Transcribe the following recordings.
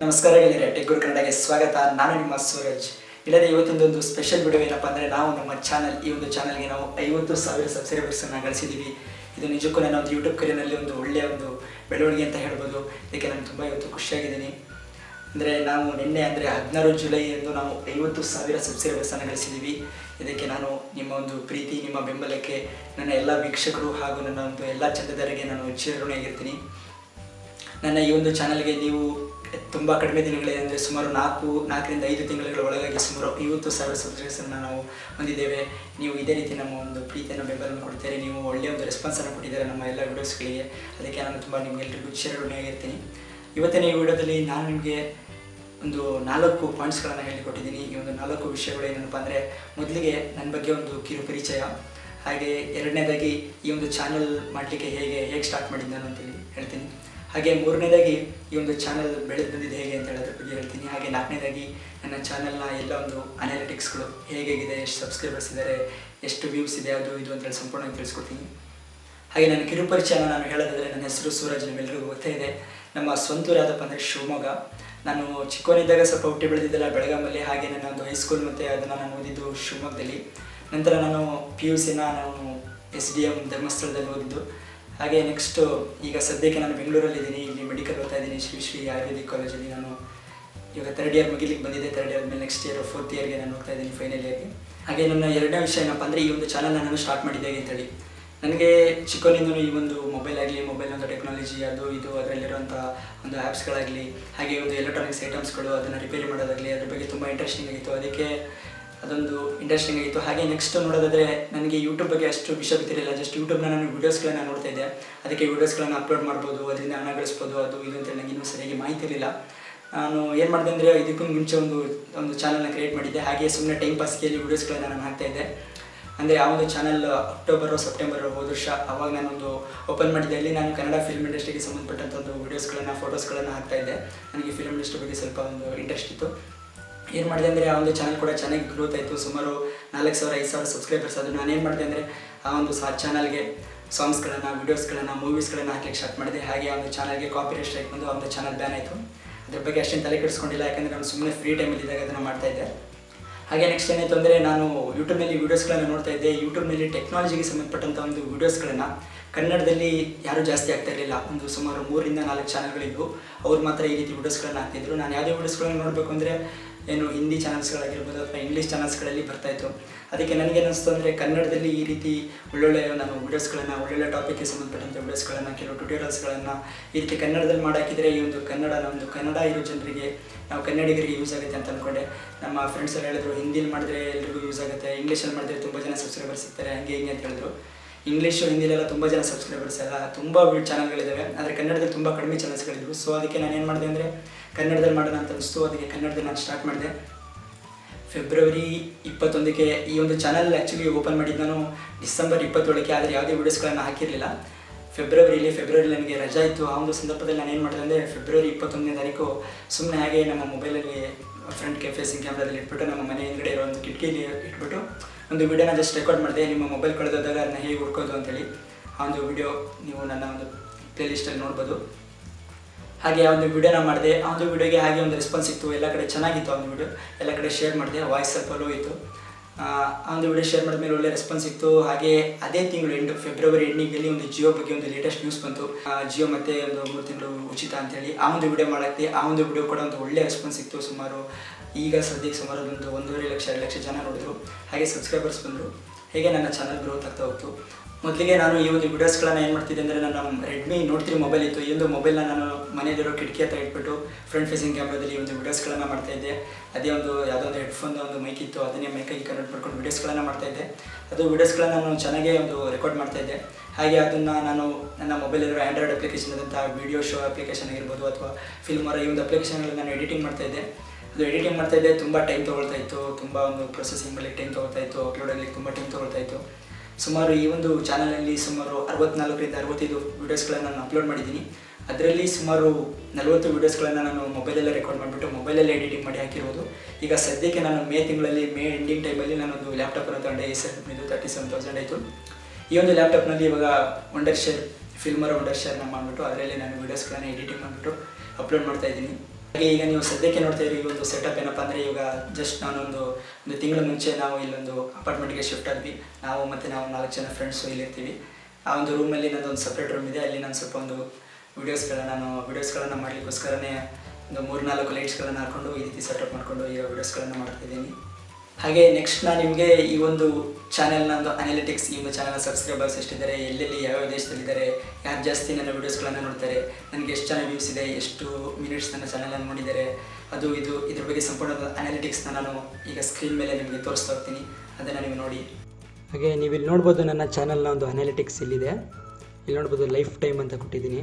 ನಮಸ್ಕಾರ ಗೆಳೆಯರೆ ಟೆಕ್ ಗುರು ಕನ್ನಡಗೆ ಸ್ವಾಗತ. ನಾನು ನಿಮ್ಮ ಸೂರಜ್. ಇಲ್ಲದೆ ಇವತ್ತೊಂದೊಂದು ಸ್ಪೆಷಲ್ ವಿಡಿಯೋ ಏನಪ್ಪ ಅಂದರೆ ನಾವು ನಮ್ಮ ಚಾನಲ್ ಈ ಒಂದು ಚಾನಲ್ಗೆ ನಾವು ಐವತ್ತು ಸಾವಿರ ಸಬ್ಸ್ಕ್ರೈಬರ್ಸನ್ನು ಗಳಿಸಿದ್ದೀವಿ ಇದು ನಿಜಕ್ಕೂ ನನ್ನ ಒಂದು ಯೂಟ್ಯೂಬ್ ಕರಿಯರ್ನಲ್ಲಿ ಒಂದು ಒಳ್ಳೆಯ ಒಂದು ಬೆಳವಣಿಗೆ ಅಂತ ಹೇಳ್ಬೋದು. ಇದಕ್ಕೆ ನಾನು ತುಂಬ ಇವತ್ತು ಖುಷಿಯಾಗಿದ್ದೀನಿ. ಅಂದರೆ ನಾವು ನಿನ್ನೆ ಅಂದರೆ ಹದಿನಾರು ಜುಲೈ ಎಂದು ನಾವು ಐವತ್ತು ಸಾವಿರ ಸಬ್ಸ್ಕ್ರೈಬರ್ಸನ್ನು ಗಳಿಸಿದ್ದೀವಿ ಇದಕ್ಕೆ ನಾನು ನಿಮ್ಮ ಒಂದು ಪ್ರೀತಿ, ನಿಮ್ಮ ಬೆಂಬಲಕ್ಕೆ ನನ್ನ ಎಲ್ಲ ವೀಕ್ಷಕರು ಹಾಗೂ ನನ್ನ ಒಂದು ಎಲ್ಲ ಚಂದದಾರರಿಗೆ ನಾನು ಚಿರಋಣಿಯಾಗಿರ್ತೀನಿ ನನ್ನ ಈ ಒಂದು ಚಾನಲ್ಗೆ ನೀವು ತುಂಬ ಕಡಿಮೆ ದಿನಗಳಿದೆ ಅಂದರೆ ಸುಮಾರು ನಾಲ್ಕು, ನಾಲ್ಕರಿಂದ ಐದು ತಿಂಗಳ ಒಳಗಾಗಿ ಸುಮಾರು ಐವತ್ತು ಸಾವಿರ ಸಬ್ಸ್ಕ್ರೈಬರ್ಸನ್ನು ನಾವು ಹೊಂದಿದ್ದೇವೆ. ನೀವು ಇದೇ ರೀತಿ ನಮ್ಮ ಒಂದು ಪ್ರೀತಿಯನ್ನು, ಬೆಂಬಲವನ್ನು ಕೊಡ್ತೀರಿ. ನೀವು ಒಳ್ಳೆಯ ಒಂದು ರೆಸ್ಪಾನ್ಸನ್ನು ಕೊಟ್ಟಿದ್ದಾರೆ ನಮ್ಮ ಎಲ್ಲ ವೀಡಿಯೋಸ್ಗಳಿಗೆ. ಅದಕ್ಕೆ ನಾನು ತುಂಬ ನಿಮಗೆಲ್ಲರಿಗೂ ಚಿರಋಣಿಯಾಗಿರ್ತೀನಿ ಇವತ್ತಿನ ಈ ವಿಡಿಯೋದಲ್ಲಿ ನಾನು ನಿಮಗೆ ಒಂದು ನಾಲ್ಕು ಪಾಯಿಂಟ್ಸ್ಗಳನ್ನು ಹೇಳಿಕೊಟ್ಟಿದ್ದೀನಿ. ಈ ಒಂದು ನಾಲ್ಕು ವಿಷಯಗಳು ಏನಪ್ಪ ಅಂದರೆ, ಮೊದಲಿಗೆ ನನ್ನ ಬಗ್ಗೆ ಒಂದು ಕಿರು ಪರಿಚಯ. ಹಾಗೆ ಎರಡನೇದಾಗಿ ಈ ಒಂದು ಚಾನಲ್ ಮಾಡಲಿಕ್ಕೆ ಹೇಗೆ ಹೇಗೆ ಸ್ಟಾರ್ಟ್ ಮಾಡಿದ್ದು ನಾನು ಅಂತೇಳಿ ಹೇಳ್ತೀನಿ. ಹಾಗೆ ಮೂರನೇದಾಗಿ ಈ ಒಂದು ಚಾನಲ್ ಬೆಳೆದು ಬಂದಿದೆ ಹೇಗೆ ಅಂತ ಹೇಳೋದ್ರ ಬಗ್ಗೆ ಹೇಳ್ತೀನಿ. ಹಾಗೆ ನಾಲ್ಕನೇದಾಗಿ ನನ್ನ ಚಾನಲ್ನ ಎಲ್ಲ ಒಂದು ಅನಾಲಿಟಿಕ್ಸ್ಗಳು ಹೇಗಿದೆ, ಎಷ್ಟು ಸಬ್ಸ್ಕ್ರೈಬರ್ಸ್ ಇದ್ದಾರೆ ಎಷ್ಟು ವ್ಯೂಸ್ ಇದೆ, ಅದು ಇದು ಅಂತೇಳಿ ಸಂಪೂರ್ಣವಾಗಿ ತಿಳಿಸ್ಕೊಡ್ತೀನಿ. ಹಾಗೆ ನನ್ನ ಕಿರುಪರಿಚಯನ ನಾನು ಹೇಳೋದಾದರೆ ನನ್ನ ಹೆಸರು ಸೂರಜ್ ನಿಮ್ಮೆಲ್ಲರಿಗೂ ಗೊತ್ತೇ ಇದೆ. ನಮ್ಮ ಸ್ವಂತೂರಾದಪ್ಪ ಅಂದರೆ ಶಿವಮೊಗ್ಗ. ನಾನು ಚಿಕ್ಕವನಿದ್ದಾಗ ಸ್ವಲ್ಪ ಹುಟ್ಟಿ ಬೆಳೆದಿದ್ದೆಲ್ಲ ಬೆಳಗಾಮಲ್ಲಿ ಹಾಗೆ ನನ್ನ ಒಂದು ಹೈಸ್ಕೂಲ್ ಮತ್ತು ಅದನ್ನು ನಾನು ಓದಿದ್ದು ಶಿವಮೊಗ್ಗದಲ್ಲಿ. ನಂತರ ನಾನು ಪಿ ಯು ಸಿನ ನಾನು ಎಸ್ ಡಿ ಎಂ ಧರ್ಮಸ್ಥಳದಲ್ಲಿ ಓದಿದ್ದು. ಹಾಗೆ ನೆಕ್ಸ್ಟು ಈಗ ಸದ್ಯಕ್ಕೆ ನಾನು ಬೆಂಗಳೂರಲ್ಲಿದ್ದೀನಿ, ಇಲ್ಲಿ ಮೆಡಿಕಲ್ ಓದ್ತಾ ಇದ್ದೀನಿ, ಶ್ರೀ ಶ್ರೀ ಆಯುರ್ವೇದಿಕ್ ಕಾಲೇಜಲ್ಲಿ ನಾನು ಇವಾಗ ತರ್ಡ್ ಇಯರ್ ಮುಗಿಲಿಕ್ಕೆ ಬಂದಿದೆ ತರ್ಡ್ ಇಯರ್ ಮೇಲೆ ನೆಕ್ಸ್ಟ್ ಇಯರ್ ಫೋರ್ತ್ ಇಯರ್ಗೆ ನಾನು ಹೋಗ್ತಾ ಇದ್ದೀನಿ ಫೈನಲ್ ಇಯರ್ಗೆ ಹಾಗೆ ನನ್ನ ಎರಡನೇ ವಿಷಯ ಏನಪ್ಪ ಅಂದರೆ, ಈ ಒಂದು ಚಾನಲ್ನ ನಾನು ಸ್ಟಾರ್ಟ್ ಮಾಡಿದ್ದೆ ಅಂತೇಳಿ. ನನಗೆ ಚಿಕ್ಕವನಿಂದಲೂ ಈ ಒಂದು ಮೊಬೈಲ್ ಆಗಲಿ ಮೊಬೈಲ್ ಒಂದು ಟೆಕ್ನಾಲಜಿ ಅದು ಇದು ಅದರಲ್ಲಿರುವಂಥ ಒಂದು ಆ್ಯಪ್ಸ್ಗಳಾಗಲಿ ಹಾಗೆ ಒಂದು ಎಲೆಕ್ಟ್ರಾನಿಕ್ಸ್ ಐಟಮ್ಸ್ಗಳು ಅದನ್ನು ರಿಪೇರಿ ಮಾಡೋದಾಗಲಿ, ಅದ್ರ ಬಗ್ಗೆ ತುಂಬ ಇಂಟ್ರೆಸ್ಟಿಂಗ್ ಆಗಿತ್ತು. ಅದಕ್ಕೆ ಅದೊಂದು ಇಂಟ್ರೆಸ್ಟಿಂಗ್ ಆಗಿತ್ತು. ಹಾಗೆ ನೆಕ್ಸ್ಟ್ ನೋಡೋದಾದರೆ ನನಗೆ ಯೂಟ್ಯೂಬ್ ಬಗ್ಗೆ ಅಷ್ಟು ವಿಷಯ ಗೊತ್ತಿರಲಿಲ್ಲ. ಜಸ್ಟ್ ಯೂಟ್ಯೂಬ್ನ ನಾನು ವೀಡಿಯೋಸ್ಗಳನ್ನ ನೋಡ್ತಾ ಇದ್ದೆ. ಅದಕ್ಕೆ ವೀಡಿಯೋಸ್ಗಳನ್ನು ಅಪ್ಲೋಡ್ ಮಾಡ್ಬೋದು, ಅದರಿಂದ ಹಣ ಗಳಿಸ್ಬೋದು, ಅದು ಇದು ಅಂತ ನನಗೆ ಇನ್ನೂ ಸರಿಯಾಗಿ ಮಾಹಿತಿ ಇರಲಿಲ್ಲ ನಾನು ಏನು ಮಾಡಿದೆ ಅಂದರೆ ಇದಕ್ಕೂ ಮುಂಚೆ ಒಂದು ಒಂದು ಚಾನಲ್ನ ಕ್ರಿಯೇಟ್ ಮಾಡಿದ್ದೆ. ಹಾಗೆ ಸುಮ್ಮನೆ ಟೈಮ್ ಪಾಸ್ಗೆ ವೀಡಿಯೋಸ್ಗಳನ್ನ ನಾನು ಹಾಕ್ತಾಯಿದ್ದೆ ಅಂದರೆ ಆ ಒಂದು ಚಾನಲ್ ಅಕ್ಟೋಬರ್ ಸೆಪ್ಟೆಂಬರ್ ಹೋದ ವರ್ಷ ಅವಾಗ ನಾನೊಂದು ಓಪನ್ ಮಾಡಿದ್ದೆ. ಅಲ್ಲಿ ನಾನು ಕನ್ನಡ ಫಿಲ್ಮ್ ಇಂಡಸ್ಟ್ರಿಗೆ ಸಂಬಂಧಪಟ್ಟಂಥ ಒಂದು ವೀಡಿಯೋಸ್ಗಳನ್ನು ಫೋಟೋಸ್ಗಳನ್ನು ಹಾಕ್ತಾಯಿದ್ದೆ ನನಗೆ ಫಿಲ್ಮ್ ಇಂಡಸ್ಟ್ರಿ ಬಗ್ಗೆ ಸ್ವಲ್ಪ ಒಂದು ಇಂಟ್ರೆಸ್ಟ್ ಇತ್ತು. ಏನು ಮಾಡಿದೆ ಅಂದರೆ ಆ ಒಂದು ಚಾನಲ್ ಕೂಡ ಚೆನ್ನಾಗಿ ಗ್ರೋತ್ ಆಯಿತು. ಸುಮಾರು ನಾಲ್ಕು ಸಾವಿರ, ಐದು ಸಾವಿರ ಸಬ್ಸ್ಕ್ರೈಬರ್ಸ್ ಅದು ನಾನೇನು ಮಾಡಿದೆ ಅಂದರೆ ಆ ಒಂದು ಸಾ ಚಾನಲ್ಗೆ ಸಾಂಗ್ಸ್ಗಳನ್ನು ವೀಡಿಯೋಸ್ಗಳನ್ನು ಮೂವೀಸ್ಗಳನ್ನು ಹಾಕ್ಲಿಕ್ಕೆ ಸ್ಟಾರ್ಟ್ ಮಾಡಿದೆ. ಹಾಗೆ ಆ ಒಂದು ಚಾನಲ್ಗೆ ಕಾಪಿ ಸ್ಟ್ರೈಕ್ ಬಂದು ಆ ಒಂದು ಚಾನಲ್ ಬ್ಯಾನ್ ಆಯಿತು. ಅದ್ರ ಬಗ್ಗೆ ಅಷ್ಟೇನು ತಲೆ ಕೆಡಿಸ್ಕೊಂಡಿಲ್ಲ, ಯಾಕಂದರೆ ನಾನು ಸುಮ್ಮನೆ ಫ್ರೀ ಟೈಮಲ್ಲಿ ಇದ್ದಾಗ ಅದನ್ನು ಮಾಡ್ತಾಯಿದ್ದೆ ಹಾಗೆ ನೆಕ್ಸ್ಟ್ ಏನಾಯಿತು ಅಂದರೆ ನಾನು ಯೂಟ್ಯೂಬ್ನಲ್ಲಿ ವೀಡಿಯೋಸ್ಗಳನ್ನು ನೋಡ್ತಾ ಇದ್ದೆ. ಯೂಟ್ಯೂಬ್ನಲ್ಲಿ ಟೆಕ್ನಾಲಜಿಗೆ ಸಂಬಂಧಪಟ್ಟಂಥ ಒಂದು ವೀಡಿಯೋಸ್ಗಳನ್ನು ಕನ್ನಡದಲ್ಲಿ ಯಾರೂ ಜಾಸ್ತಿ ಆಗ್ತಾ ಇರಲಿಲ್ಲ. ಒಂದು ಸುಮಾರು ಮೂರಿಂದ ನಾಲ್ಕು ಚಾನಲ್ಗಳಿದ್ವು ಅವ್ರು ಮಾತ್ರ ಈ ರೀತಿ ವೀಡಿಯೋಸ್ಗಳನ್ನು ಹಾಕ್ತಿದ್ರು. ನಾನು ಯಾವುದೇ ವೀಡಿಯೋಸ್ಗಳನ್ನ ನೋಡಬೇಕು ಅಂದರೆ ಏನು ಹಿಂದಿ ಚಾನಲ್ಸ್ಗಳಾಗಿರ್ಬೋದು ಅಥವಾ ಇಂಗ್ಲೀಷ್ ಚಾನಲ್ಸ್ಗಳಲ್ಲಿ ಬರ್ತಾಯಿತ್ತು ಅದಕ್ಕೆ ನನಗೇನಿಸ್ತು ಅಂದರೆ ಕನ್ನಡದಲ್ಲಿ ಈ ರೀತಿ ಒಳ್ಳೊಳ್ಳೆ ನಾನು ವೀಡಿಯೋಸ್ಗಳನ್ನು ಒಳ್ಳೊಳ್ಳೆ ಟಾಪಿಕ್ಗೆ ಸಂಬಂಧಪಟ್ಟಂಥ ವೀಡಿಯೋಸ್ಗಳನ್ನು ಕೆಲವು ಟ್ಯೂಟೋರಿಯಲ್ಸ್ಗಳನ್ನು ಈ ರೀತಿ ಕನ್ನಡದಲ್ಲಿ ಮಾಡಾಕಿದರೆ ಈ ಒಂದು ಕನ್ನಡ ಒಂದು ಕನ್ನಡ ಇರೋ ಜನರಿಗೆ ನಾವು ಕನ್ನಡಿಗರಿಗೆ ಯೂಸ್ ಆಗುತ್ತೆ ಅಂತ ಅಂದ್ಕೊಂಡೆ ನಮ್ಮ ಫ್ರೆಂಡ್ಸ್ ಎಲ್ಲ ಹೇಳಿದ್ರು ಹಿಂದಿಲಿ ಮಾಡಿದ್ರೆ ಎಲ್ರಿಗೂ ಯೂಸ್ ಆಗುತ್ತೆ ಇಂಗ್ಲೀಷಲ್ಲಿ ಮಾಡಿದ್ರೆ ತುಂಬ ಜನ ಸಬ್ಸ್ಕ್ರೈಬರ್ಸ್ ಸಿಗ್ತಾರೆ, ಹಂಗೆ ಹಿಂಗೆ ಅಂತ ಹೇಳಿದ್ರು. ಇಂಗ್ಲೀಷು ಹಿಂದಿಲೆಲ್ಲ ತುಂಬ ಜನ ಸಬ್ಸ್ಕ್ರೈಬರ್ಸ್ ಎಲ್ಲ ತುಂಬ ಚಾನಲ್ಗಳಿದ್ದಾವೆ ಆದರೆ ಕನ್ನಡದಲ್ಲಿ ತುಂಬ ಕಡಿಮೆ ಚಾನಲ್ಸ್ಗಳಿದ್ವು ಸೊ ಅದಕ್ಕೆ ನಾನು ಏನು ಮಾಡಿದೆ ಅಂದರೆ ಕನ್ನಡದಲ್ಲಿ ಮಾಡೋಣ ಅಂತ ಅನಿಸ್ತು ಅದಕ್ಕೆ ಕನ್ನಡದಲ್ಲಿ ನಾನು ಸ್ಟಾರ್ಟ್ ಮಾಡಿದೆ. ಫೆಬ್ರವರಿ ಇಪ್ಪತ್ತೊಂದಕ್ಕೆ ಈ ಒಂದು ಚಾನಲ್ ಆ್ಯಕ್ಚುಲಿ ಓಪನ್ ಮಾಡಿದ್ದು ನಾನು ಡಿಸೆಂಬರ್ ಇಪ್ಪತ್ತೇಳಕ್ಕೆ. ಆದರೆ ಯಾವುದೇ ವೀಡಿಯೋಸ್ಗಳನ್ನು ಹಾಕಿರಲಿಲ್ಲ. ಫೆಬ್ರವರಿಲಿ ಫೆಬ್ರವರಿ ನನಗೆ ರಜಾ ಇತ್ತು. ಆ ಒಂದು ಸಂದರ್ಭದಲ್ಲಿ ನಾನು ಏನು ಮಾಡಿದೆ ಅಂದರೆ ಫೆಬ್ರವರಿ ಇಪ್ಪತ್ತೊಂದನೇ ತಾರೀಕು ಸುಮ್ಮನೆ ಹಾಗೆ ನಮ್ಮ ಮೊಬೈಲಲ್ಲಿ ಫ್ರಂಟ್ ಕೆ ಫೇಸಿಂಗ್ ಕ್ಯಾಮ್ರಾದಲ್ಲಿ ಇಟ್ಬಿಟ್ಟು ನಮ್ಮ ಮನೆ ಹಿಂದ್ಗಡೆ ಇರೋ ಒಂದು ಕಿಟಕಿಲಿ ಇಟ್ಬಿಟ್ಟು ಒಂದು ವಿಡಿಯೋನ ಜಸ್ಟ್ ರೆಕಾರ್ಡ್ ಮಾಡಿದೆ, ನಿಮ್ಮ ಮೊಬೈಲ್ ಕಳೆದೋದಾಗ ಅದನ್ನ ಹೇಗೆ ಹುಡ್ಕೋದು ಅಂತೇಳಿ. ಆ ಒಂದು ವಿಡಿಯೋ ನೀವು ನನ್ನ ಒಂದು ಪ್ಲೇಲಿಸ್ಟಲ್ಲಿ ನೋಡ್ಬೋದು. ಹಾಗೆ ಆ ಒಂದು ವಿಡಿಯೋನ ಮಾಡಿದೆ, ಆ ಒಂದು ವಿಡಿಯೋಗೆ ಹಾಗೆ ಒಂದು ರೆಸ್ಪಾನ್ಸ್ ಇತ್ತು. ಎಲ್ಲ ಕಡೆ ಚೆನ್ನಾಗಿತ್ತು ಆ ಒಂದು ವಿಡಿಯೋ. ಎಲ್ಲ ಕಡೆ ಶೇರ್ ಮಾಡಿದೆ ವಾಯ್ಸ್ ಸ್ವಲ್ಪ ಲೋ ಇತ್ತು. ಒಂದು ವಿಡಿಯೋ ಶೇರ್ ಮಾಡಿದ್ಮೇಲೆ ಒಳ್ಳೆ ರೆಸ್ಪಾನ್ಸ್ ಇತ್ತು. ಹಾಗೆ ಅದೇ ತಿಂಗಳು ಎಂಟು ಫೆಬ್ರವರಿ ಎಂಡಿಂಗಲ್ಲಿ ಒಂದು ಜಿಯೋ ಬಗ್ಗೆ ಒಂದು ಲೇಟೆಸ್ಟ್ ನ್ಯೂಸ್ ಬಂತು. ಜಿಯೋ ಮತ್ತೆ ಒಂದು ಮೂರು ತಿಂಗಳು ಉಚಿತ ಅಂತೇಳಿ. ಆ ಒಂದು ವಿಡಿಯೋ ಮಾಡಕ್ಕೆ, ಆ ಒಂದು ವಿಡಿಯೋ ಕೂಡ ಒಂದು ಒಳ್ಳೆ ರೆಸ್ಪಾನ್ಸ್ ಇತ್ತು. ಸುಮಾರು ಈಗ ಸದ್ಯಕ್ಕೆ ಸುಮಾರು ಒಂದು ಒಂದೂವರೆ ಲಕ್ಷ, ಎರಡು ಲಕ್ಷ ಜನ ನೋಡಿದ್ರು. ಹಾಗೆ ಸಬ್ಸ್ಕ್ರೈಬರ್ಸ್ ಬಂದರು. ಹೇಗೆ ನನ್ನ ಚಾನಲ್ ಗ್ರೋತ್ ಆಗ್ತಾ ಹೋಗ್ತು? ಮೊದಲಿಗೆ ನಾನು ಈ ಒಂದು ವಿಡಿಯೋಸ್ಗಳನ್ನ ಏನು ಮಾಡ್ತಿದ್ದೆ ಅಂದರೆ ನಾನು ರೆಡ್ಮಿ ನೋಟ್ ತ್ರೀ ಮೊಬೈಲ್ ಇತ್ತು. ಈ ಒಂದು ಮೊಬೈಲ್ನ ನಾನು ಮನೆಯಲ್ಲಿರೋ ಕಿಟಕಿ ಹತ್ರ ಇಟ್ಬಿಟ್ಟು ಫ್ರಂಟ್ ಫೇಸಿಂಗ್ ಕ್ಯಾಮ್ರಾದಲ್ಲಿ ಈ ಒಂದು ವಿಡಿಯೋಸ್ಗಳನ್ನು ಮಾಡ್ತಾ ಇದ್ದೆ. ಅದೇ ಒಂದು ಯಾವುದೋ ಒಂದು ಹೆಡ್ಫೋನ್ ಒಂದು ಮೈಕ್ ಇತ್ತು. ಅದನ್ನೇ ಮೈಕಾಗಿ ಕನೆಕ್ಟ್ ಮಾಡ್ಕೊಂಡು ವೀಡಿಯೋಸ್ಗಳನ್ನು ಮಾಡ್ತಾ ಇದ್ದೆ. ಅದು ವಿಡಿಯೋಸ್ಗಳನ್ನ ನಾನು ಚೆನ್ನಾಗೇ ಒಂದು ರೆಕಾರ್ಡ್ ಮಾಡ್ತಾ ಇದ್ದೆ. ಹಾಗೆ ಅದನ್ನು ನಾನು ನನ್ನ ಮೊಬೈಲಲ್ಲಿರೋ ಆ್ಯಂಡ್ರಾಯ್ಡ್ ಅಪ್ಲಿಕೇಶನ್ ಆದಂಥ ವೀಡಿಯೋ ಶೋ ಅಪ್ಲಿಕೇಶನ್ ಆಗಿರ್ಬೋದು ಅಥವಾ ಫಿಲ್ಮರ ಈ ಒಂದು ಅಪ್ಲಿಕೇಶನ್ಗಳನ್ನ ನಾನು ಎಡಿಟಿಂಗ್ ಮಾಡ್ತಾ ಇದ್ದೆ. ಅದು ಎಡಿಟಿಂಗ್ ಮಾಡ್ತಾ ಇದ್ದೆ. ತುಂಬ ಟೈಮ್ ತೊಗೊಳ್ತಾ ಇತ್ತು. ತುಂಬ ಒಂದು ಪ್ರೊಸೆಸಿಂಗ್ ಮೇಲೆ ಟೈಮ್ ತೊಗೊಳ್ತಾ ಇತ್ತು. ಅಪ್ಲೋಡ್ ಆಗಲಿಕ್ಕೆ ತುಂಬ ಟೈಮ್ ತೊಗೊಳ್ತಾ ಇತ್ತು. ಸುಮಾರು ಈ ಒಂದು ಚಾನಲಲ್ಲಿ ಸುಮಾರು ಅರವತ್ನಾಲ್ಕರಿಂದ ಅರವತ್ತೈದು ವೀಡಿಯೋಸ್ಗಳನ್ನು ನಾನು ಅಪ್ಲೋಡ್ ಮಾಡಿದ್ದೀನಿ. ಅದರಲ್ಲಿ ಸುಮಾರು ನಲವತ್ತು ವೀಡಿಯೋಸ್ಗಳನ್ನು ನಾನು ಮೊಬೈಲಲ್ಲೇ ರೆಕಾರ್ಡ್ ಮಾಡಿಬಿಟ್ಟು ಮೊಬೈಲಲ್ಲೇ ಎಡಿಟಿಂಗ್ ಮಾಡಿ ಹಾಕಿರೋದು. ಈಗ ಸದ್ಯಕ್ಕೆ ನಾನು ಮೇ ತಿಂಗಳಲ್ಲಿ, ಮೇ ಎಂಡಿಂಗ್ ಟೈಮಲ್ಲಿ ನಾನೊಂದು ಲ್ಯಾಪ್ಟಾಪನ್ನು ತಗೊಂಡೆ. ಎಸ್ ಇದು ತರ್ಟಿ ಸೆವೆನ್ ತೌಸಂಡ್ ಆಯಿತು. ಈ ಒಂದು ಲ್ಯಾಪ್ಟಾಪ್ನಲ್ಲಿ ಇವಾಗ ವಂಡರ್ ಶೇರ್ ಫಿಲ್ಮರ್ ವಂಡರ್ ಶೇರ್ನ ಮಾಡಿಬಿಟ್ಟು ಅದರಲ್ಲಿ ನಾನು ವೀಡಿಯೋಸ್ಗಳನ್ನು ಎಡಿಟಿಂಗ್ ಮಾಡಿಬಿಟ್ಟು ಅಪ್ಲೋಡ್ ಮಾಡ್ತಾ ಇದ್ದೀನಿ. ಹಾಗೆ ಈಗ ನೀವು ಸದ್ಯಕ್ಕೆ ನೋಡ್ತಾ ಇರೋ ಈ ಒಂದು ಸೆಟಪ್ ಏನಪ್ಪ ಅಂದರೆ ಈಗ ಜಸ್ಟ್ ನಾನೊಂದು, ಒಂದು ತಿಂಗಳ ಮುಂಚೆ ನಾವು ಇಲ್ಲೊಂದು ಅಪಾರ್ಟ್ಮೆಂಟ್ಗೆ ಶಿಫ್ಟ್ ಆದ್ವಿ ನಾವು ಮತ್ತು ನಾವು ನಾಲ್ಕು ಜನ ಫ್ರೆಂಡ್ಸು ಇಲ್ಲಿರ್ತೀವಿ. ಆ ಒಂದು ರೂಮಲ್ಲಿ ಒಂದು ಸಪ್ರೇಟ್ ರೂಮ್ ಇದೆ. ಅಲ್ಲಿ ನಾನು ಸ್ವಲ್ಪ ಒಂದು ವೀಡಿಯೋಸ್ಗಳನ್ನ ನಾನು ವೀಡಿಯೋಸ್ಗಳನ್ನು ಮಾಡಲಿಕ್ಕೋಸ್ಕರನೇ ಒಂದು ಮೂರು ನಾಲ್ಕು ಲೈಟ್ಸ್ಗಳನ್ನು ಹಾಕೊಂಡು ಈ ರೀತಿ ಸೆಟಪ್ ಮಾಡಿಕೊಂಡು ಈಗ ವೀಡಿಯೋಸ್ಗಳನ್ನು ಮಾಡ್ತಿದ್ದೀನಿ. ಹಾಗೆ ನೆಕ್ಸ್ಟ್ ನಾನು ನಿಮಗೆ ಈ ಒಂದು ಚಾನೆಲ್ನ ಒಂದು ಅನಾಲಿಟಿಕ್ಸ್ ಈ ಒಂದು ಚಾನಲ್ನ ಸಬ್ಸ್ಕ್ರೈಬರ್ಸ್ ಎಷ್ಟಿದ್ದಾರೆ, ಎಲ್ಲೆಲ್ಲಿ ಯಾವ್ಯಾವ ದೇಶದಲ್ಲಿದ್ದಾರೆ, ಯಾರು ಜಾಸ್ತಿ ನನ್ನ ವೀಡಿಯೋಸ್ಗಳನ್ನು ನೋಡ್ತಾರೆ, ನನಗೆ ಎಷ್ಟು ಜನ ವ್ಯೂಸ್ ಇದೆ, ಎಷ್ಟು ಮಿನಿಟ್ಸ್ ನನ್ನ ಚಾನಲನ್ನು ನೋಡಿದ್ದಾರೆ, ಅದು ಇದು ಇದ್ರ ಬಗ್ಗೆ ಸಂಪೂರ್ಣ ಅನಾಲಿಟಿಕ್ಸ್ನ ನಾನು ಈಗ ಸ್ಕ್ರೀನ್ ಮೇಲೆ ನಿಮಗೆ ತೋರಿಸ್ತಾ ಹೋಗ್ತೀನಿ ಅದನ್ನು ನೀವು ನೋಡಿ. ಹಾಗೆ ನೀವು ಇಲ್ಲಿ ನೋಡ್ಬೋದು ನನ್ನ ಚಾನಲ್ನ ಒಂದು ಅನಾಲಿಟಿಕ್ಸ್ ಇಲ್ಲಿದೆ ಇಲ್ಲಿ ನೋಡ್ಬೋದು ಲೈಫ್ ಟೈಮ್ ಅಂತ ಕೊಟ್ಟಿದ್ದೀನಿ.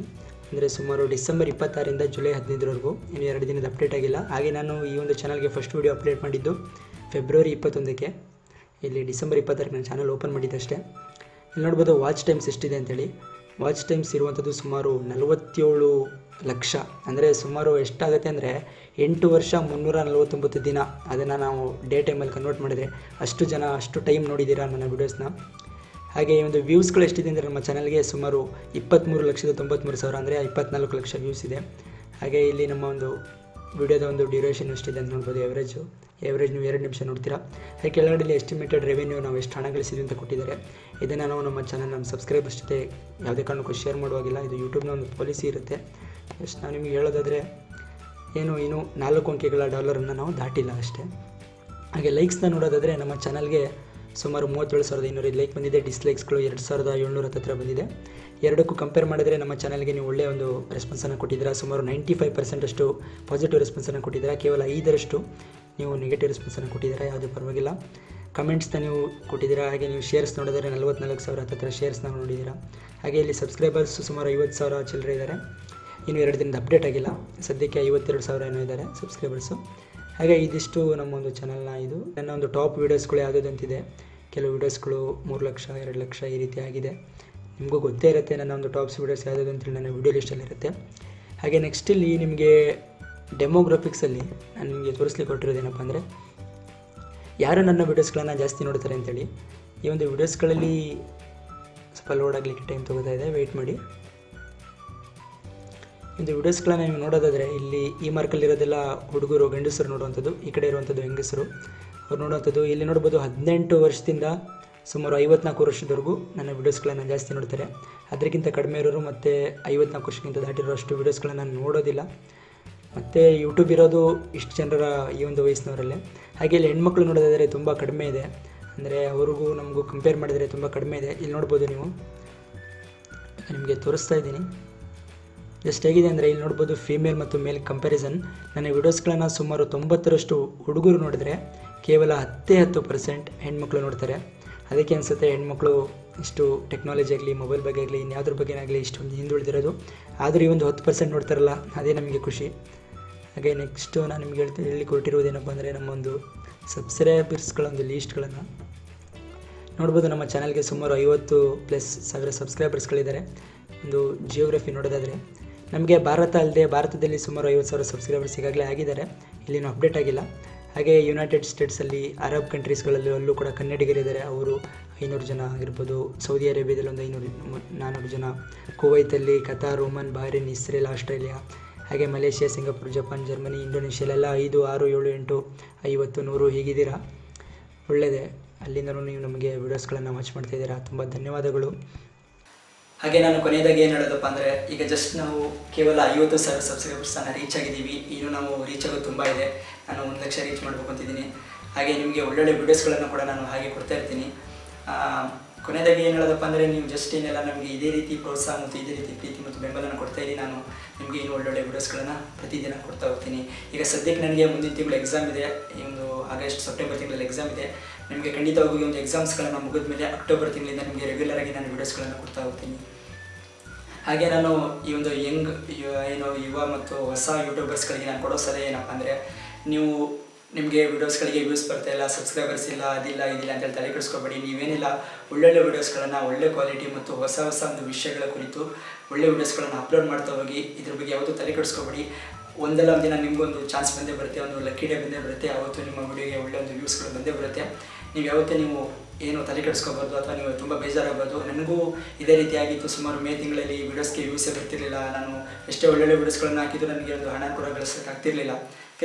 ಅಂದರೆ ಸುಮಾರು ಡಿಸೆಂಬರ್ ಇಪ್ಪತ್ತಾರರಿಂದ ಜುಲೈ ಹದಿನೈದರವರೆಗೂ, ಇನ್ನು ಎರಡು ದಿನದ ಅಪ್ಡೇಟ್ ಆಗಿಲ್ಲ. ಹಾಗೆ ನಾನು ಈ ಒಂದು ಚಾನಲ್ಗೆ ಫಸ್ಟ್ ವೀಡಿಯೋ ಅಪ್ಡೇಟ್ ಮಾಡಿದ್ದು ಫೆಬ್ರವರಿ ಇಪ್ಪತ್ತೊಂದಕ್ಕೆ, ಇಲ್ಲಿ ಡಿಸೆಂಬರ್ ಇಪ್ಪತ್ತಾರಕ್ಕೆ ನಾನು ಚಾನಲ್ ಓಪನ್ ಮಾಡಿದ್ದಷ್ಟೇ. ಇಲ್ಲಿ ನೋಡ್ಬೋದು ವಾಚ್ ಟೈಮ್ಸ್ ಎಷ್ಟಿದೆ ಅಂತೇಳಿ. ವಾಚ್ ಟೈಮ್ಸ್ ಇರುವಂಥದ್ದು ಸುಮಾರು ನಲವತ್ತೇಳು ಲಕ್ಷ. ಅಂದರೆ ಸುಮಾರು ಎಷ್ಟಾಗುತ್ತೆ ಅಂದರೆ ಎಂಟು ವರ್ಷ ಮುನ್ನೂರ ನಲವತ್ತೊಂಬತ್ತು ದಿನ ಅದನ್ನು ನಾವು ಡೇ ಟೈಮಲ್ಲಿ ಕನ್ವರ್ಟ್ ಮಾಡಿದರೆ ಅಷ್ಟು ಜನ, ಅಷ್ಟು ಟೈಮ್ ನೋಡಿದ್ದೀರಾ ನನ್ನ ವೀಡಿಯೋಸ್ನ ಹಾಗೆ ಈ ಒಂದು ವ್ಯೂಸ್ಗಳು ಎಷ್ಟಿದೆ ಅಂದರೆ ನಮ್ಮ ಚಾನಲ್ಗೆ ಸುಮಾರು ಇಪ್ಪತ್ತ್ಮೂರು ಲಕ್ಷದ ತೊಂಬತ್ತ್ಮೂರು ಸಾವಿರ, ಅಂದರೆ ಇಪ್ಪತ್ನಾಲ್ಕು ಲಕ್ಷ ವ್ಯೂಸ್ ಇದೆ. ಹಾಗೆ ಇಲ್ಲಿ ನಮ್ಮ ಒಂದು ವಿಡಿಯೋದ ಒಂದು ಡ್ಯೂರೇಷನ್ ಎಷ್ಟಿದೆ ಅಂತ ನೋಡ್ಬೋದು ಎವರೇಜು ಎವರೇಜ್ ನೀವು ಎರಡು ನಿಮಿಷ ನೋಡ್ತೀರಾ? ಹಾಗೆ ಕೆಳಗಡೆ ಎಸ್ಟಿಮೇಟೆಡ್ ರೆವೆನ್ಯೂ ನಾವು ಎಷ್ಟು ಹಣ ಗಳಿಸಿದ್ವಿ ಅಂತ ಕೊಟ್ಟಿದ್ದಾರೆ. ಇದನ್ನು ನಾವು ನಮ್ಮ ಚಾನಲ್ ನಮ್ಮ ಸಬ್ಸ್ಕ್ರೈಬರ್ಸ್ ಜೊತೆ ಯಾವುದೇ ಕಾರಣಕ್ಕೂ ಶೇರ್ ಮಾಡುವಾಗಿಲ್ಲ. ಇದು ಯೂಟ್ಯೂಬ್ನ ಒಂದು ಪಾಲಿಸಿ ಇರುತ್ತೆ. ಎಷ್ಟು ನಾನು ನಿಮಗೆ ಹೇಳೋದಾದರೆ, ಏನು, ಇನ್ನು ನಾಲ್ಕು ಅಂಕೆಗಳ ಡಾಲರನ್ನು ನಾವು ದಾಟಿಲ್ಲ ಅಷ್ಟೇ. ಹಾಗೆ ಲೈಕ್ಸ್ನ ನೋಡೋದಾದರೆ ನಮ್ಮ ಚಾನಲ್ಗೆ ಸುಮಾರು ಮೂವತ್ತೇಳು ಸಾವಿರದ ಇನ್ನೂರೈದು ಲೈಕ್ ಬಂದಿದೆ ಡಿಸ್ಲೈಕ್ಸ್ಗಳು ಎರಡು ಸಾವಿರದ ಏಳ್ನೂರ ಹತ್ತಿರ ಬಂದಿದೆ. ಎರಡಕ್ಕೂ ಕಂಪೇರ್ ಮಾಡಿದರೆ ನಮ್ಮ ಚಾನಲ್ಗೆ ನೀವು ಒಳ್ಳೆಯ ಒಂದು ರೆಸ್ಪಾನ್ಸನ್ನು ಕೊಟ್ಟಿದ್ದೀರಾ. ಸುಮಾರು ನೈಂಟಿ ಫೈವ್ ಪರ್ಸೆಂಟಷ್ಟು ಪಾಸಿಟಿವ್ ರೆಸ್ಪಾನ್ಸನ್ನು ಕೊಟ್ಟಿದ್ದೀರಾ. ಕೇವಲ ಐದರಷ್ಟು ನೀವು ನೆಗೆಟಿವ್ ರೆಸ್ಪಾನ್ಸನ್ನು ಕೊಟ್ಟಿದ್ದೀರಾ. ಯಾವುದು ಪರವಾಗಿಲ್ಲ. ಕಮೆಂಟ್ಸ್ನ ನೀವು ಕೊಟ್ಟಿದ್ದೀರಾ. ಹಾಗೆ ನೀವು ಶೇರ್ಸ್ ನೋಡಿದರೆ ನಲವತ್ತ್ನಾಲ್ಕು ಸಾವಿರ ಹತ್ತಿರ ಶೇರ್ಸ್ನ ನೋಡಿದ್ದೀರಾ. ಹಾಗೆ ಇಲ್ಲಿ ಸಬ್ಸ್ಕ್ರೈಬರ್ಸ್ ಸುಮಾರು ಐವತ್ತು ಸಾವಿರ ಚಿಲ್ಲರೆ ಇದ್ದಾರೆ. ಇನ್ನು ಎರಡು ದಿನದ ಅಪ್ಡೇಟ್ ಆಗಿಲ್ಲ. ಸದ್ಯಕ್ಕೆ ಐವತ್ತೆರಡು ಸಾವಿರ ಏನೋ ಇದ್ದಾರೆ ಸಬ್ಸ್ಕ್ರೈಬರ್ಸು ಹಾಗೆ ಇದಿಷ್ಟು ನಮ್ಮ ಒಂದು ಚಾನಲ್ನ ಇದು. ನನ್ನ ಒಂದು ಟಾಪ್ ವೀಡಿಯೋಸ್ಗಳು ಯಾವುದಂತಿದೆ ಕೆಲವು ವೀಡಿಯೋಸ್ಗಳು ಮೂರು ಲಕ್ಷ, ಎರಡು ಲಕ್ಷ ಈ ರೀತಿ ಆಗಿದೆ. ನಿಮಗೂ ಗೊತ್ತೇ ಇರುತ್ತೆ, ನನ್ನ ಒಂದು ಟಾಪ್ಸ್ ವೀಡಿಯೋಸ್ ಯಾವುದು ಅಂತೇಳಿ ನನ್ನ ವೀಡಿಯೋ ಲಿಸ್ಟಲ್ಲಿರುತ್ತೆ ಹಾಗೆ ನೆಕ್ಸ್ಟ್ ಇಲ್ಲಿ ನಿಮಗೆ ಡೆಮೋಗ್ರಫಿಕ್ಸಲ್ಲಿ ನಾನು ನಿಮಗೆ ತೋರಿಸ್ಲಿಕ್ಕೆ ಕೊಟ್ಟಿರೋದೇನಪ್ಪ ಅಂದರೆ, ಯಾರು ನನ್ನ ವೀಡಿಯೋಸ್ಗಳನ್ನು ಜಾಸ್ತಿ ನೋಡ್ತಾರೆ ಅಂತೇಳಿ, ಈ ಒಂದು ವೀಡಿಯೋಸ್ಗಳಲ್ಲಿ ಸ್ವಲ್ಪ ಲೋಡ್ ಆಗಲಿಕ್ಕೆ ಟೈಮ್ ತೊಗೋತಾ ಇದೆ ವೆಯ್ಟ್ ಮಾಡಿ. ಇದು ವಿಡಿಯೋಸ್ಗಳನ್ನ ನೀವು ನೋಡೋದಾದರೆ ಇಲ್ಲಿ ಈ ಮಾರ್ಕಲ್ಲಿರೋದೆಲ್ಲ ಹುಡುಗರು, ಗಂಡಸರು ನೋಡುವಂಥದ್ದು, ಈ ಕಡೆ ಇರುವಂಥದ್ದು ಹೆಂಗಸರು. ಅವ್ರು ನೋಡುವಂಥದ್ದು ಇಲ್ಲಿ ನೋಡ್ಬೋದು ಹದಿನೆಂಟು ವರ್ಷದಿಂದ ಸುಮಾರು ಐವತ್ನಾಲ್ಕು ವರ್ಷದವರೆಗೂ ನನ್ನ ವೀಡಿಯೋಸ್ಗಳನ್ನು ಜಾಸ್ತಿ ನೋಡ್ತಾರೆ. ಅದಕ್ಕಿಂತ ಕಡಿಮೆ ಇರೋರು ಮತ್ತು ಐವತ್ನಾಲ್ಕು ವರ್ಷಕ್ಕಿಂತ ದಾಟಿರೋ ಅಷ್ಟು ವೀಡಿಯೋಸ್ಗಳನ್ನ ನಾನು ನೋಡೋದಿಲ್ಲ. ಮತ್ತು ಯೂಟ್ಯೂಬ್ ಇರೋದು ಇಷ್ಟು ಜನರ ಈ ಒಂದು ವಯಸ್ಸಿನವರಲ್ಲೇ. ಹಾಗೆ ಇಲ್ಲಿ ಹೆಣ್ಮಕ್ಳು ನೋಡೋದಾದರೆ ತುಂಬ ಕಡಿಮೆ ಇದೆ. ಅಂದರೆ ಅವ್ರಿಗೂ ನಮಗೂ ಕಂಪೇರ್ ಮಾಡಿದರೆ ತುಂಬ ಕಡಿಮೆ ಇದೆ. ಇಲ್ಲಿ ನೋಡ್ಬೋದು ನೀವು. ನಿಮಗೆ ತೋರಿಸ್ತಾ ಇದ್ದೀನಿ. ಜಸ್ಟ್ ಹೇಗಿದೆ ಅಂದರೆ ಇಲ್ಲಿ ನೋಡ್ಬೋದು ಫೀಮೇಲ್ ಮತ್ತು ಮೇಲ್ ಕಂಪ್ಯಾರಿಸನ್ ನನ್ನ ವಿಡಿಯೋಸ್ಗಳನ್ನು ಸುಮಾರು ತೊಂಬತ್ತರಷ್ಟು ಹುಡುಗರು ನೋಡಿದರೆ ಕೇವಲ ಹತ್ತೇ ಹತ್ತು ಪರ್ಸೆಂಟ್ ಹೆಣ್ಮಕ್ಳು ನೋಡ್ತಾರೆ. ಅದಕ್ಕೆ ಅನಿಸುತ್ತೆ ಹೆಣ್ಮಕ್ಳು ಇಷ್ಟು ಟೆಕ್ನಾಲಜಿ ಆಗಲಿ ಮೊಬೈಲ್ ಬಗ್ಗೆ ಆಗಲಿ, ಇನ್ಯಾವುದ್ರ ಬಗ್ಗೆ ಆಗಲಿ ಇಷ್ಟೊಂದು ಹಿಂದುಳಿದಿರೋದು ಆದರೂ ಈ ಒಂದು ಹತ್ತು ಪರ್ಸೆಂಟ್ ನೋಡ್ತಾರಲ್ಲ, ಅದೇ ನಮಗೆ ಖುಷಿ. ಹಾಗೆ ನೆಕ್ಸ್ಟು ನಾನು ನಿಮ್ಗೆ ಹೇಳ್ತಾ ಹೇಳಿ ಕೊಟ್ಟಿರುವುದೇನಪ್ಪ ಅಂದರೆ ನಮ್ಮ ಒಂದು ಸಬ್ಸ್ಕ್ರೈಬರ್ಸ್ಗಳ ಒಂದು ಲೀಸ್ಟ್ಗಳನ್ನು ನೋಡ್ಬೋದು ನಮ್ಮ ಚಾನಲ್ಗೆ ಸುಮಾರು ಐವತ್ತು ಪ್ಲಸ್ ಸಾವಿರ ಸಬ್ಸ್ಕ್ರೈಬರ್ಸ್ಗಳಿದ್ದಾರೆ ಒಂದು ಜಿಯೋಗ್ರಫಿ ನೋಡೋದಾದರೆ ನಮಗೆ ಭಾರತ ಅಲ್ಲದೆ ಭಾರತದಲ್ಲಿ ಸುಮಾರು ಐವತ್ತು ಸಾವಿರ ಸಬ್ಸ್ಕ್ರೈಬರ್ಸ್ ಈಗಾಗಲೇ ಆಗಿದ್ದಾರೆ. ಇಲ್ಲಿನೂ ಅಪ್ಡೇಟ್ ಆಗಿಲ್ಲ. ಹಾಗೆ ಯುನೈಟೆಡ್ ಸ್ಟೇಟ್ಸಲ್ಲಿ ಅರಬ್ ಕಂಟ್ರೀಸ್ಗಳಲ್ಲಿ ಅಲ್ಲೂ ಕೂಡ ಕನ್ನಡಿಗರಿದ್ದಾರೆ ಅವರು ಐನೂರು ಜನ ಆಗಿರ್ಬೋದು. ಸೌದಿ ಅರೇಬಿಯಾದಲ್ಲಿ ಒಂದು ಐನೂರು ನಾನ್ನೂರು ಜನ. ಕುವೈತಲ್ಲಿ Qatar Oman Bahrain Israel Australia ಹಾಗೆ ಮಲೇಷ್ಯಾ ಸಿಂಗಾಪುರ್ ಜಪಾನ್ ಜರ್ಮನಿ ಇಂಡೋನೇಷ್ಯಾಲೆಲ್ಲ ಐದು, ಆರು, ಏಳು, ಎಂಟು, ಐವತ್ತು, ನೂರು ಹೀಗಿದ್ದೀರಾ. ಒಳ್ಳೆಯದೇ ಅಲ್ಲಿಂದರೂ ನೀವು ನಮಗೆ ವೀಡಿಯೋಸ್ಗಳನ್ನು ವಾಚ್ ಮಾಡ್ತಾಯಿದ್ದೀರಾ ತುಂಬ ಧನ್ಯವಾದಗಳು. ಹಾಗೆ ನಾನು ಕೊನೆಯದಾಗಿ ಏನು ಹೇಳೋದಪ್ಪ ಅಂದರೆ, ಈಗ ಜಸ್ಟ್ ನಾವು ಕೇವಲ ಐವತ್ತು ಸಾವಿರ ಸಬ್ಸ್ಕ್ರೈಬರ್ಸನ್ನು ರೀಚ್ ಆಗಿದ್ದೀವಿ. ಇನ್ನೂ ನಾವು ರೀಚ್ ಆಗೋದು ತುಂಬ ಇದೆ. ನಾನು ಒಂದು ಲಕ್ಷ ರೀಚ್ ಮಾಡ್ಬೇಕು ಅಂತಿದ್ದೀನಿ. ಹಾಗೆ ನಿಮಗೆ ಒಳ್ಳೊಳ್ಳೆ ವೀಡಿಯೋಸ್ಗಳನ್ನು ಕೂಡ ನಾನು ಹಾಗೆ ಕೊಡ್ತಾ ಇರ್ತೀನಿ. ಕೊನೆಯದಾಗಿ ಏನು ಹೇಳೋದಪ್ಪ ಅಂದರೆ ನೀವು ಜಸ್ಟ್ ಏನೆಲ್ಲ ನಮಗೆ ಇದೇ ರೀತಿ ಪ್ರೋತ್ಸಾಹ ಮತ್ತು ಇದೇ ರೀತಿ ಪ್ರೀತಿ ಮತ್ತು ಬೆಂಬಲನ ಕೊಡ್ತಾ ಇದ್ದೀನಿ ನಾನು ನಿಮಗೆ ಇನ್ನೂ ಒಳ್ಳೊಳ್ಳೆ ವೀಡಿಯೋಸ್ಗಳನ್ನು ಪ್ರತಿದಿನ ಕೊಡ್ತಾ ಹೋಗ್ತೀನಿ. ಈಗ ಸದ್ಯಕ್ಕೆ ನನಗೆ ಮುಂದಿನ ತಿಂಗಳು ಎಕ್ಸಾಮ್ ಇದೆ, ಒಂದು ಆಗಸ್ಟ್, ಸೆಪ್ಟೆಂಬರ್ ತಿಂಗಳಲ್ಲಿ ಎಕ್ಸಾಮ್ ಇದೆ. ನಿಮಗೆ ಖಂಡಿತವಾಗಿ ಒಂದು ಎಕ್ಸಾಮ್ಸ್ಗಳನ್ನು ಮುಗಿದ ಮೇಲೆ ಅಕ್ಟೋಬರ್ ತಿಂಗಳಿಂದ ನಿಮಗೆ ರೆಗ್ಯುಲರ್ ಆಗಿ ನಾನು ವಿಡಿಯೋಸ್ಗಳನ್ನು ಕೊಡ್ತಾ ಹೋಗ್ತೀನಿ. ಹಾಗೆ ನಾನು ಈ ಒಂದು ಯಂಗ್ ಏನು ಯುವ ಮತ್ತು ಹೊಸ ಯೂಟ್ಯೂಬರ್ಸ್ಗಳಿಗೆ ನಾನು ಕೊಡೋ ಸಲಹೆ ಏನಪ್ಪ ಅಂದರೆ, ನೀವು ನಿಮಗೆ ವೀಡಿಯೋಸ್ಗಳಿಗೆ ವ್ಯೂಸ್ ಬರ್ತಾ ಇಲ್ಲ ಸಬ್ಸ್ಕ್ರೈಬರ್ಸ್ ಇಲ್ಲ, ಅದಿಲ್ಲ, ಇದಿಲ್ಲ ಅಂತೇಳಿ ತಲೆ ಕೆಡಿಸ್ಕೊಬೇಡಿ. ನೀವೇನಿಲ್ಲ, ಒಳ್ಳೊಳ್ಳೆ ವೀಡಿಯೋಸ್ಗಳನ್ನು, ಒಳ್ಳೆ ಕ್ವಾಲಿಟಿ ಮತ್ತು ಹೊಸ ಹೊಸ ಒಂದು ವಿಷಯಗಳ ಕುರಿತು ಒಳ್ಳೆ ವೀಡಿಯೋಸ್ಗಳನ್ನು ಅಪ್ಲೋಡ್ ಮಾಡ್ತಾ ಹೋಗಿ, ಇದ್ರ ಬಗ್ಗೆ ಯಾವತ್ತೂ ತಲೆ ಕೆಡಿಸ್ಕೊಬೇಡಿ. ಒಂದಲ್ಲ ಒಂದು ದಿನ ನಿಮಗೊಂದು ಚಾನ್ಸ್ ಬಂದೇ ಬರುತ್ತೆ, ಒಂದು ಲಕ್ಕಿ ಡೇ ಬಂದೇ ಬರುತ್ತೆ, ಯಾವತ್ತೂ ನಿಮ್ಮ ವಿಡಿಯೋಗೆ ಒಳ್ಳೆ ಒಂದು ವ್ಯೂಸ್ಗಳು ಬಂದೇ ಬರುತ್ತೆ. ನೀವು ಯಾವತ್ತೇ ನೀವು ಏನು ತಲೆ ಕೆಡಿಸ್ಕೋಬೋದು ಅಥವಾ ನೀವು ತುಂಬ ಬೇಜಾರಾಗ್ಬೋದು ನನಗೂ ಇದೇ ರೀತಿ ಆಗಿತ್ತು ಸುಮಾರು ಮೇ ತಿಂಗಳಲ್ಲಿ ವೀಡಿಯೋಸ್ಗೆ ವ್ಯೂಸೇ ಬರ್ತಿರಲಿಲ್ಲ. ನಾನು ಎಷ್ಟೇ ಒಳ್ಳೊಳ್ಳೆ ವೀಡಿಯೋಸ್ಗಳನ್ನು ಹಾಕಿದ್ರು ನನಗೆ ಒಂದು ಹಣ ಕೂಡ ಗಳಿಸೋಕ್ಕಾಗ್ತಿರಲಿಲ್ಲ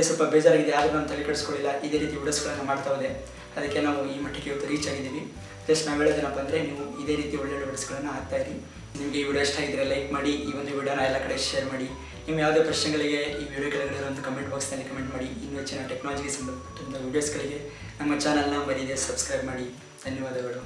ಸ್ವಲ್ಪ ಬೇಜಾರಾಗಿದೆ ಯಾರು ನಾನು ತಲೆ ಕೆಡಿಸ್ಕೊಳ್ಳಿಲ್ಲ. ಇದೇ ರೀತಿ ವೀಡಿಯೋಸ್ಗಳನ್ನು ಮಾಡ್ತಾ ಹೋದೆ. ಅದಕ್ಕೆ ನಾವು ಈ ಮಟ್ಟಿಗೆ ಇವತ್ತು ರೀಚ್ ಆಗಿದ್ದೀವಿ. ಜಸ್ಟ್ ನಾವು ಹೇಳೋದೇನಪ್ಪ ಅಂದರೆ, ನೀವು ಇದೇ ರೀತಿ ಒಳ್ಳೊಳ್ಳೆ ವೀಡಿಯೋಸ್ಗಳನ್ನು ಹಾಕ್ತಾ ಇರಿ. ನಿಮಗೆ ಈ ವಿಡಿಯೋ ಇಷ್ಟ ಆಗಿದ್ರೆ ಲೈಕ್ ಮಾಡಿ, ಈ ಒಂದು ವಿಡಿಯೋನ ಎಲ್ಲ ಕಡೆ ಶೇರ್ ಮಾಡಿ. ನಿಮ್ಮ ಯಾವುದೇ ಪ್ರಶ್ನೆಗಳಿಗೆ ಈ ವಿಡಿಯೋ ಕೆಳಗಡೆ ಇರುವಂಥ ಕಮೆಂಟ್ ಬಾಕ್ಸ್ನಲ್ಲಿ ಕಮೆಂಟ್ ಮಾಡಿ. ಇನ್ನೂ ಹೆಚ್ಚಿನ ಟೆಕ್ನಾಲಜಿಗೆ ಸಂಬಂಧಪಟ್ಟಂಥ ವೀಡಿಯೋಸ್ಗಳಿಗೆ ನಮ್ಮ ಚಾನಲ್ನ ಮರೀದೆ ಸಬ್ಸ್ಕ್ರೈಬ್ ಮಾಡಿ. ಧನ್ಯವಾದಗಳು.